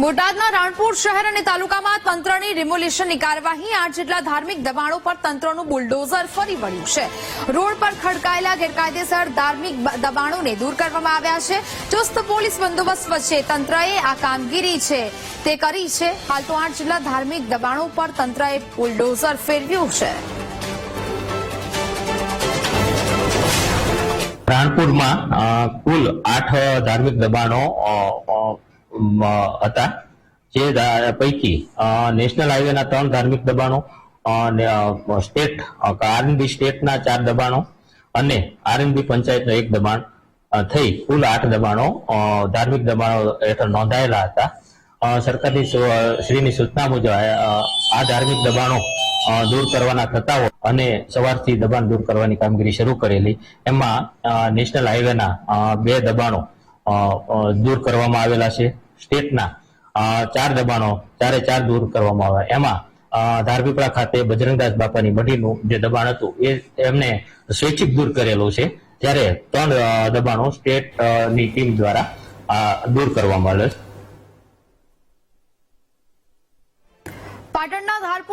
બોટાદના રાણપુર શહેર અને તાલુકામાં તંત્રની રિમોલેશનની કાર્યવાહી આઠ જેટલા ધાર્મિક દબાણો પર તંત્રનું બુલડોઝર ફરી વળ્યું છે. રોડ પર ખડકાયેલા ગેરકાયદેસર ધાર્મિક દબાણોને દૂર કરવામાં આવ્યા છે. ચુસ્ત પોલીસ બંદોબસ્ત વચ્ચે તંત્રએ આ કામગીરી છે તે કરી છે. હાલ તો આઠ જેટલા ધાર્મિક દબાણો પર તંત્રએ બુલડોઝર ફેરવ્યું છે. રાણપુરમાં કુલ આઠ ધાર્મિક દબાણો હતા. જે પૈકી નેશનલ હાઈવેના ત્રણ ધાર્મિક દબાણો સ્ટેટ આરએનબી સ્ટેટના ચાર દબાણો અને આરએનબી પંચાયતનો એક દબાણ થઈ. કુલ આઠ દબાણો ધાર્મિક દબાણો હેઠળ નોંધાયેલા હતા. સરકારની શ્રીની સૂચના મુજબ, આ ધાર્મિક દબાણો દૂર કરવાના થતા હોય અને સવારથી દબાણ દૂર કરવાની કામગીરી શરૂ કરેલી. એમાં નેશનલ હાઈવેના બે દબાણો દૂર કરવામાં આવેલા છે. સ્ટેટના ચાર દબાણો ચારે ચાર દૂર કરવામાં આવ્યા. એમાં ધારપીપળા ખાતે બજરંગદાસ બાપાની મઢીનું જે દબાણ હતું, એ એમને સ્વૈચ્છિક દૂર કરેલું છે. જ્યારે ત્રણ દબાણો સ્ટેટની ટીમ દ્વારા દૂર કરવામાં આવેલ પાટણના ધારપુર